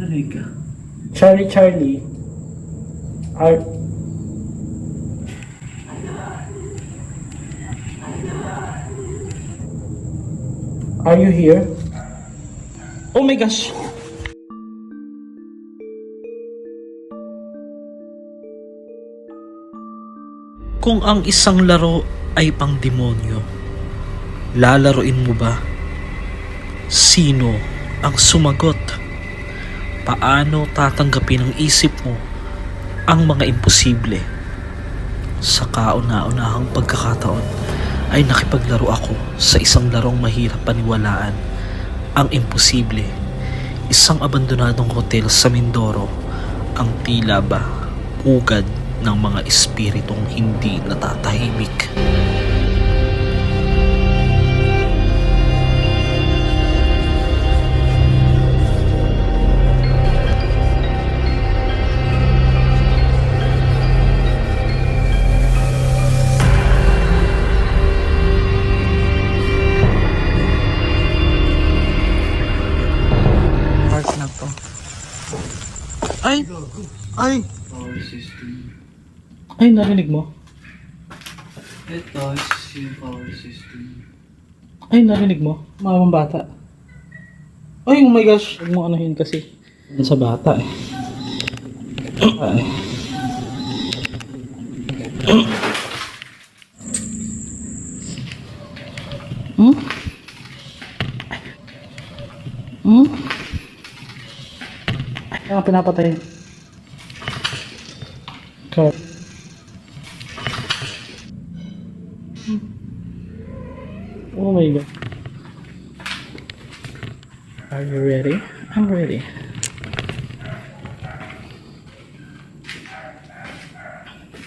Narinig ka. Charlie Charlie. Are... Are you here? Oh my gosh! Kung ang isang laro ay pang demonyo, lalaroin mo ba? Sino ang sumagot? Paano tatanggapin ng isip mo ang mga imposible? Sa kauna-unahang pagkakataon ay nakipaglaro ako sa isang larong mahirap paniwalaan, ang imposible. Isang abandonadong hotel sa Mindoro, ang tila ba ugad ng mga espiritong hindi natatahimik. Narinig mo? Ito is yung power system. Ay, narinig mo? Mamang bata. Ay, oh my gosh. Huwag mo anuhin kasi. Yan sa bata eh. Ay. Hmm? Hmm? Ang pinapatay. Car. Oh my god. Are you ready? I'm ready.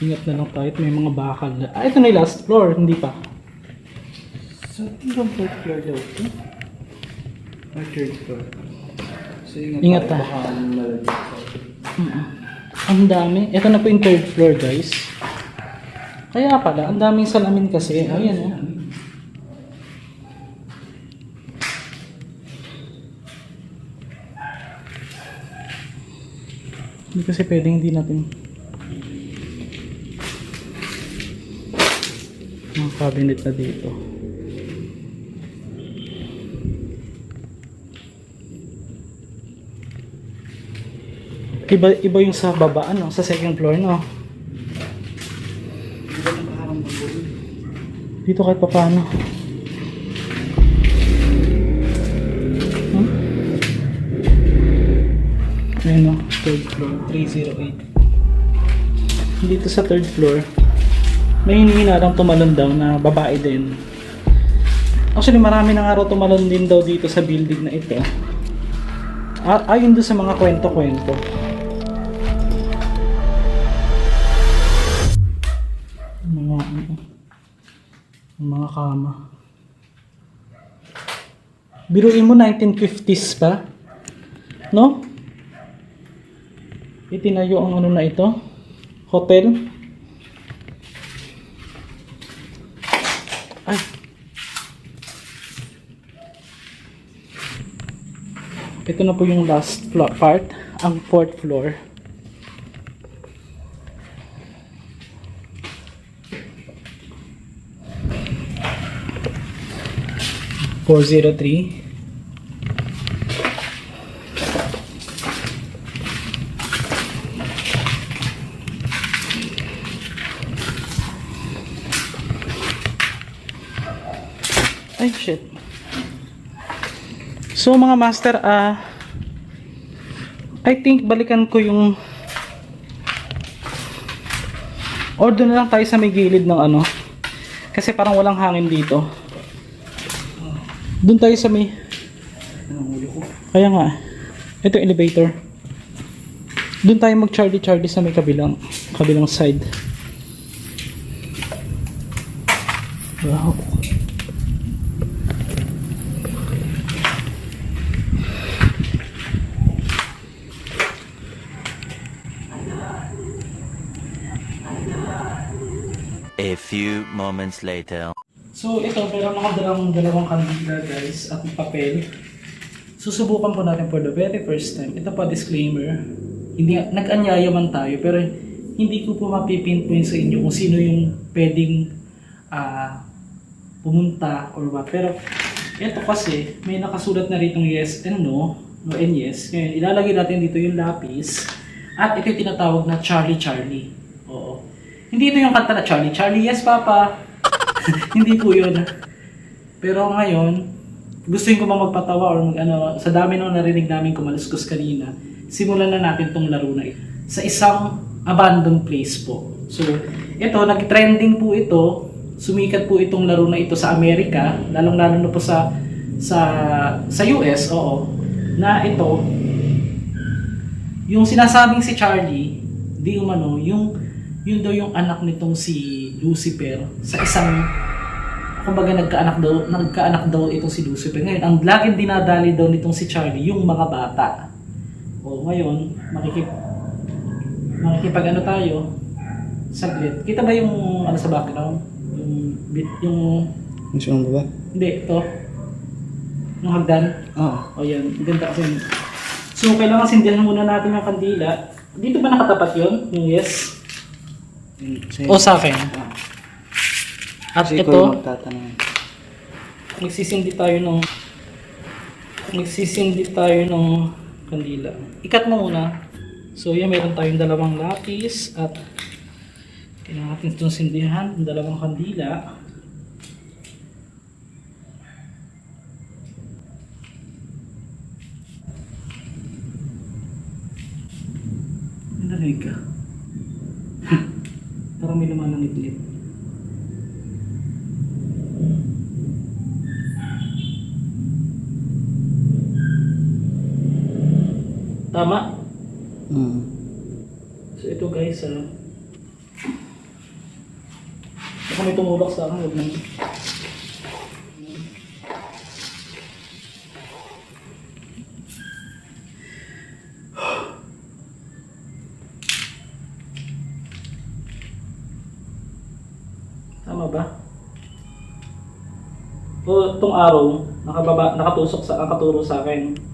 Ingat na lang tayo may mga bakal na. Ah, ito na yung last floor, hindi pa. So, hanggang fourth floor daw ito? Or third floor? So, ingat, Ingat tayo, ah. Baka malagyan sa Ang dami. Ito na po yung third floor, guys. Kaya pala, ang daming salamin kasi. Ayan oh. Hindi kasi pwedeng hindi natin mga cabinet na dito. Iba, iba yung sa baba, ano, sa second floor, no? Dito kahit pa paano. Ayun no, third floor, 308. Dito sa third floor, may hinihina lang tumalon daw na babae din. Actually, marami na nga raw tumalon din daw dito sa building na ito. A- ayon doon sa mga kwento-kwento. Mga ano, mga kama. Biruin mo 1950s pa. No? Itinayo ang ano na ito. Hotel. Ay. Ito na po yung last part. Ang fourth floor. Four zero three. Shit. So, mga master, ah... I think balikan ko yung... Or doon na lang tayo sa may gilid ng ano. Kasi parang walang hangin dito. Doon tayo sa may... Kaya nga. Ito elevator. Doon tayo mag Charlie Charlie sa may kabilang kabilang side. Wow. Moments later. So ito, meron mga dalawang, dalawang kandila guys at papel. susubukan po natin for the very first time. Ito pa disclaimer. Hindi nag-anyaya man tayo pero hindi ko po mapipinpoint sa inyo kung sino yung pwedeng ah, pumunta or what. Pero ito kasi may nakasulat na rito yes and no, no and yes. Ngayon ilalagay natin dito yung lapis at ito yung tinatawag na Charlie Charlie. Oo. Hindi ito yung kanta na Charlie Charlie, yes papa. hindi po yun. Pero ngayon, gusto ko bang magpatawa or mag, ano, sa dami nung narinig namin kumaluskus kanina, simulan na natin tong laro na ito. Sa isang abandoned place po. So, ito, nag-trending po ito, sumikat po itong laro na ito sa Amerika, lalong-lalo na po sa sa sa US, oo, na ito, yung sinasabing si Charlie, di umano, yung yun daw yung anak nitong si Lucifer sa isang kumbaga nagkaanak daw nagkaanak daw itong si Lucifer. Ngayon, ang laging dinadali daw nitong si Charlie yung mga bata. O ngayon, makikip makikipag ano tayo saglit. Kita ba yung ano sa background? Yung bit yung mo ba? hindi ito. Yung hagdan. Oo. O yan, ganda kasi. So, kailangan sindihan muna natin yung kandila. Dito ba nakatapat yun? Yung yes? O sa akin? At Kasi ito, magsisindi tayo ng magsisindi tayo ng kandila. Ikat mo muna. So, yan, meron tayong dalawang lapis at kailangan natin itong sindihan, dalawang kandila. Narinig ka. Parang may laman ng itlip. Tama? Hmm. So ito guys, ah. Baka may tumulak sa akin, huwag naman. Tama ba? O itong araw, nakababa, nakatusok sa, nakaturo sa akin.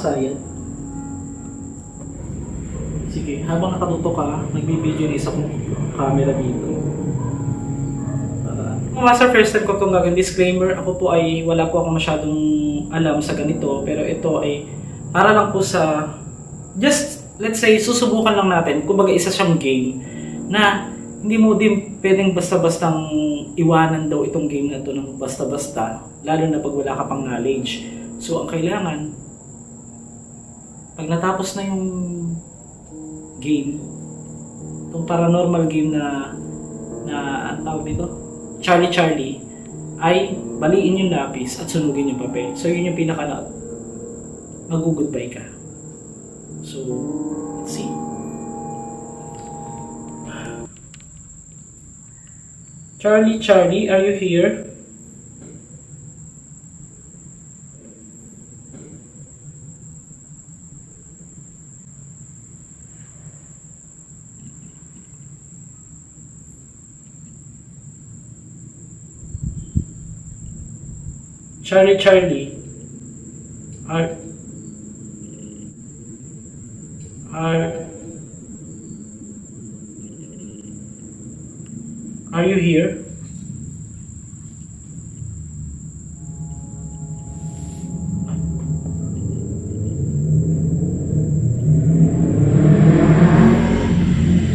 Nakasayad? Sige, habang nakatuto ka, nagbibideo yung isa kong camera dito. Kung sa first time ko itong gagawin, disclaimer, ako po ay wala po ako masyadong alam sa ganito, pero ito ay para lang po sa, just, let's say, susubukan lang natin, kumbaga isa siyang game, na hindi mo din pwedeng basta-bastang iwanan daw itong game na to ng basta-basta, lalo na pag wala ka pang knowledge. So, ang kailangan, pag natapos na yung game, itong paranormal game na na ang tawag dito, Charlie Charlie, ay baliin yung lapis at sunugin yung papel. So yun yung pinaka na mag-goodbye ka. So, let's see. Charlie Charlie, are you here? Charlie Charlie. Are are Are you here?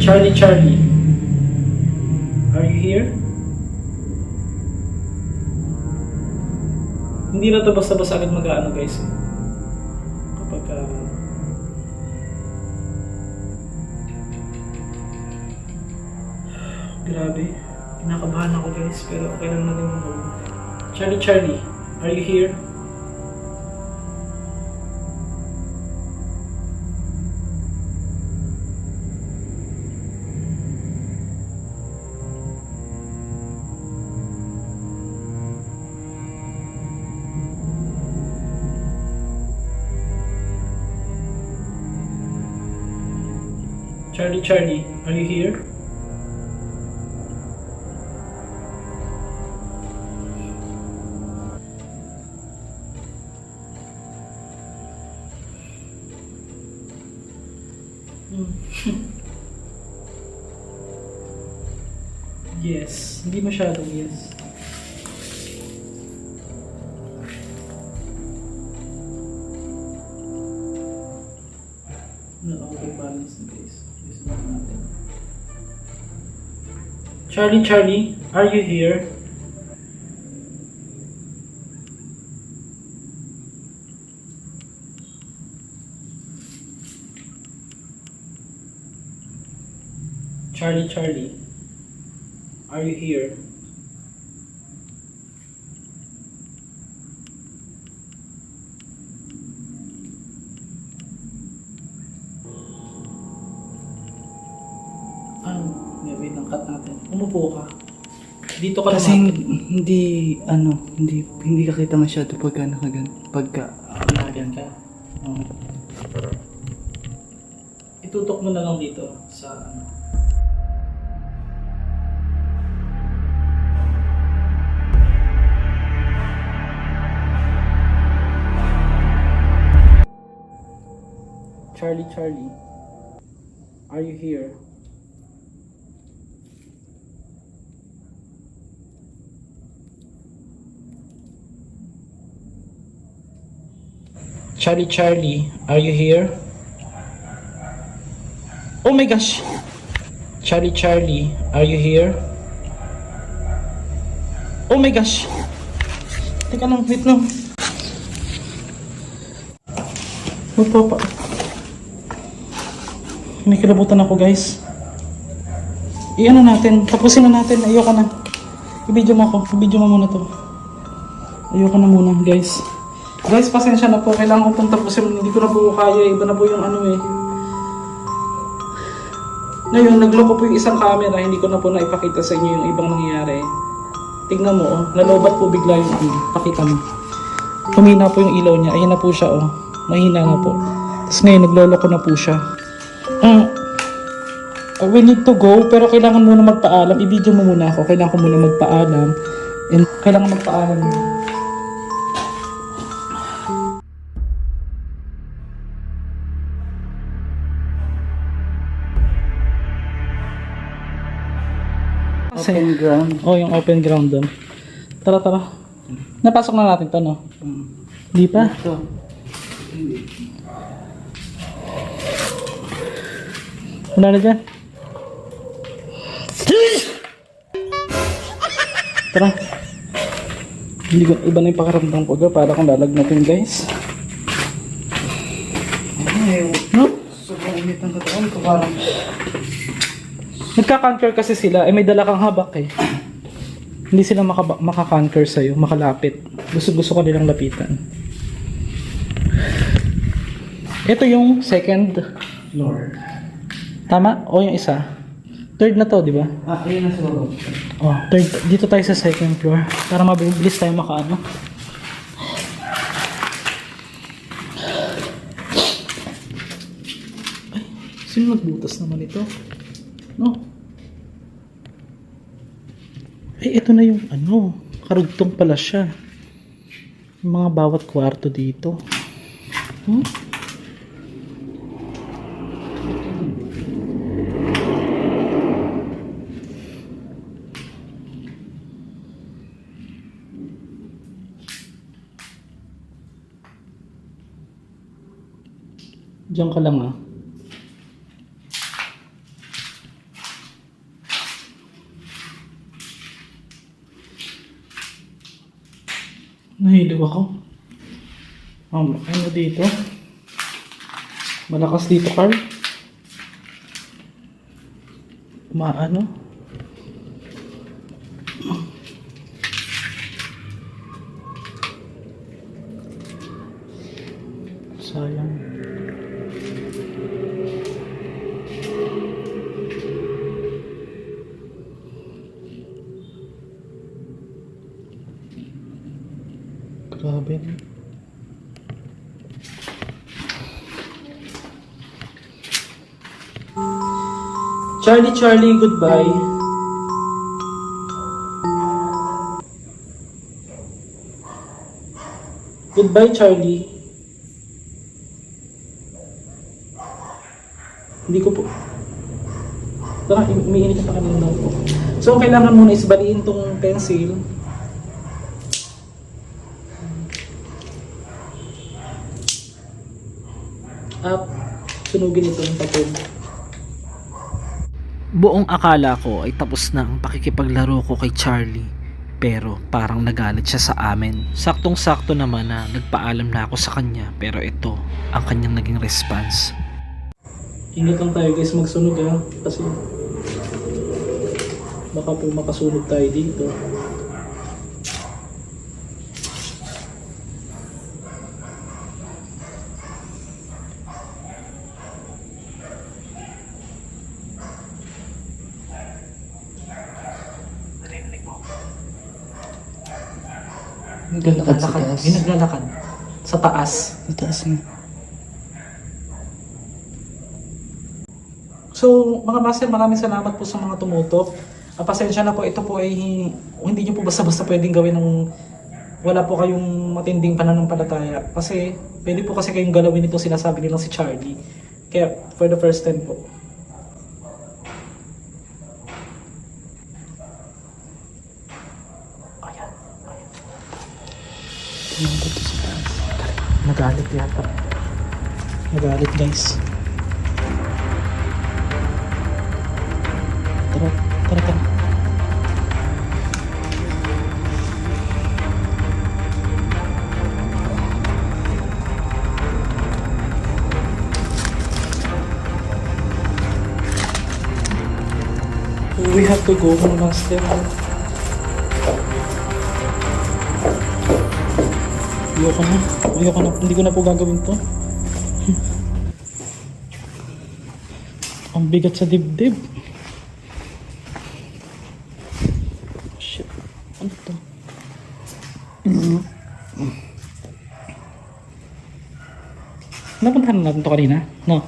Charlie Charlie. To basta-basta agad mag-ano guys. eh. Kapag ah, Grabe. Kinakabahan ako guys, pero okay lang natin loob. Charlie Charlie, are you here? Charlie, Charlie, are you here? Charlie, Charlie, are you here? Charlie, Charlie, are you here? Ano? Wait lang, cut natin. Umupo ka. Dito ka Kasi lumapit. hindi, ano, hindi, hindi ka kita masyado pagka nakagan, pagka, Nakagan ka. Oo. Itutok mo na lang dito sa ano. Charlie, Charlie, are you here? Charlie, Charlie, are you here? Oh my gosh! Charlie, Charlie, are you here? Oh my gosh! Teka lang, wait lang. Magpapa... May kilabutan ako guys. I-ano natin, tapusin na natin, ayoko na. I-video mo ako, i-video mo muna to. Ayoko na muna guys. Guys, pasensya na po. Kailangan ko pong tapusin. Hindi ko na po kaya. Iba na po yung ano eh. Ngayon, nagloko po yung isang camera. Hindi ko na po naipakita sa inyo yung ibang nangyayari. Tingnan mo, oh. Nalobat po bigla yung ano. Pakita mo. Humina po yung ilaw niya. Ayan na po siya, oh. Mahina na po. Tapos ngayon, nagloloko na po siya. Ah, uh, we need to go, pero kailangan muna magpaalam. I-video mo muna ako. Kailangan ko muna magpaalam. And kailangan magpaalam Kasi- open ground. Oh, yung open ground doon. Tara, tara. Napasok na natin to, no? Hindi pa. Ito. Wala na dyan. Tara. Hindi ko, iba na yung pakaramdam ko doon para kung lalagnatin guys. Ay, No? sobrang init ng katawan ko. Parang, Nagka-conquer kasi sila, eh may dala kang habak eh. Hindi sila makaba- maka-conquer sa'yo, makalapit. Gusto gusto ko nilang lapitan. Ito yung second floor. Tama? O yung isa? Third na to, di ba? ah, ayun na sa baba. Oh, third, dito tayo sa second floor. Para mabilis tayo makaano. Sino nagbutas naman ito? No? Eh, ito na yung ano, karugtong pala siya. Yung mga bawat kwarto dito. Hmm? Diyan ka lang ah. Nahilo ako. Um, ano dito? Malakas dito, Carl. Maano? Grabe. no? Charlie, Charlie, goodbye. Goodbye, Charlie. Hindi ko po... Umi- umiinit pa kanina po. So, ang kailangan muna is baliin tong pencil. At sunugin ito yung papel. Buong akala ko ay tapos na ang pakikipaglaro ko kay Charlie. Pero parang nagalit siya sa amin. Saktong-sakto naman na nagpaalam na ako sa kanya pero ito ang kanyang naging response. Ingat lang tayo guys magsunog ha. Kasi baka po makasunog tayo dito. Naglalakad sa taas. May naglalakad. Sa taas. Sa taas na. So, mga master, maraming salamat po sa mga tumutok. Ah, pasensya na po, ito po ay hindi nyo po basta-basta pwedeng gawin ng wala po kayong matinding pananampalataya. Kasi, pwede po kasi kayong galawin ito sinasabi nilang si Charlie. Kaya, for the first time po. Ayan, ayan. Tingnan ko to sa taas. Nagalit yata. Nagalit guys. Tara, tara, tara. We have to go mga master. Ayoko na. Ayoko na. Hindi ko na po gagawin to. Ang bigat sa dibdib. Shit. Ano to? Napuntahan na natin to kanina? No.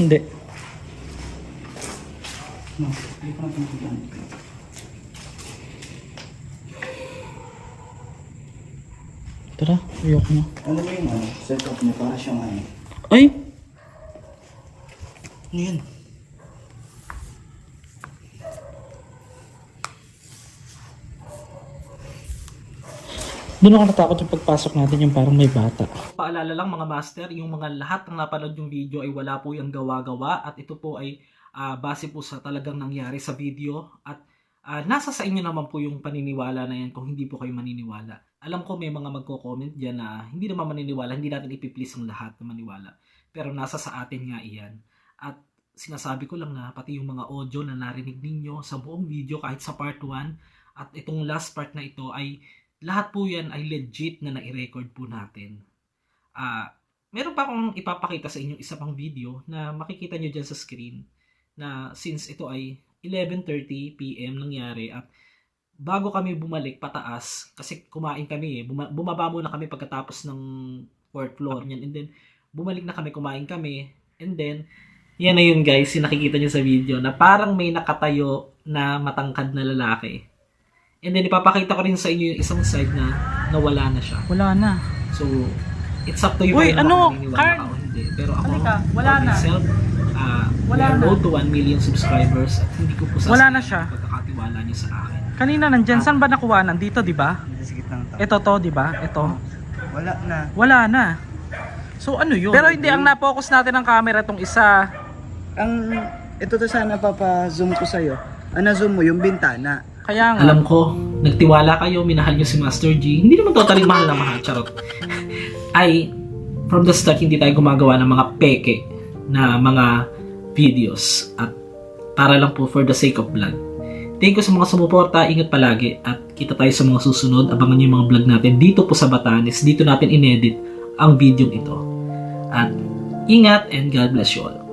Hindi. No. Hindi ko natin napuntahan. Ayoko na. Ano ba yung ano? Setup niya para siyang ano? Ay! Ano yan? Doon ako natakot yung pagpasok natin yung parang may bata. Paalala lang mga master, yung mga lahat ng napanood yung video ay wala po yung gawa-gawa at ito po ay ah, base po sa talagang nangyari sa video at ah, nasa sa inyo naman po yung paniniwala na yan kung hindi po kayo maniniwala. Alam ko may mga magko-comment dyan na hindi naman maniniwala, hindi natin ipiplease ang lahat na maniwala. Pero nasa sa atin nga iyan. At sinasabi ko lang na pati yung mga audio na narinig ninyo sa buong video kahit sa part 1 at itong last part na ito ay lahat po yan ay legit na nai-record po natin. Ah, meron pa akong ipapakita sa inyo isa pang video na makikita nyo dyan sa screen na since ito ay 11.30 p.m. nangyari at bago kami bumalik pataas kasi kumain kami eh. Buma- bumaba muna kami pagkatapos ng fourth floor niyan and then bumalik na kami kumain kami and then yan na yun guys yung nakikita nyo sa video na parang may nakatayo na matangkad na lalaki and then ipapakita ko rin sa inyo yung isang side na nawala na siya Wala na. so it's up to you Uy, ano, ka o hindi pero ako Halika, wala for na. myself ah, Wala na. to 1 million subscribers at hindi ko po sasabihin Wala na siya. pagkakatiwala niyo sa akin Kanina nandyan, saan ba nakuha? Nandito, di ba? Sa gitna ng tao. Ito to, di ba? Ito. Wala na. Wala na. So ano yun? Pero hindi, ang na-focus natin ng camera tong isa. Ang, ito to sana papa-zoom ko sa'yo. Ano zoom mo? Yung bintana. Kaya nga. Alam ko, nagtiwala kayo, minahal nyo si Master G. Hindi naman totally mahal na mahal, charot. Ay, from the start, hindi tayo gumagawa ng mga peke na mga videos. At para lang po for the sake of vlog. Thank you sa mga sumuporta, ingat palagi. At kita tayo sa mga susunod. Abangan nyo yung mga vlog natin dito po sa Batanes. Dito natin inedit ang video ito. At ingat and God bless you all.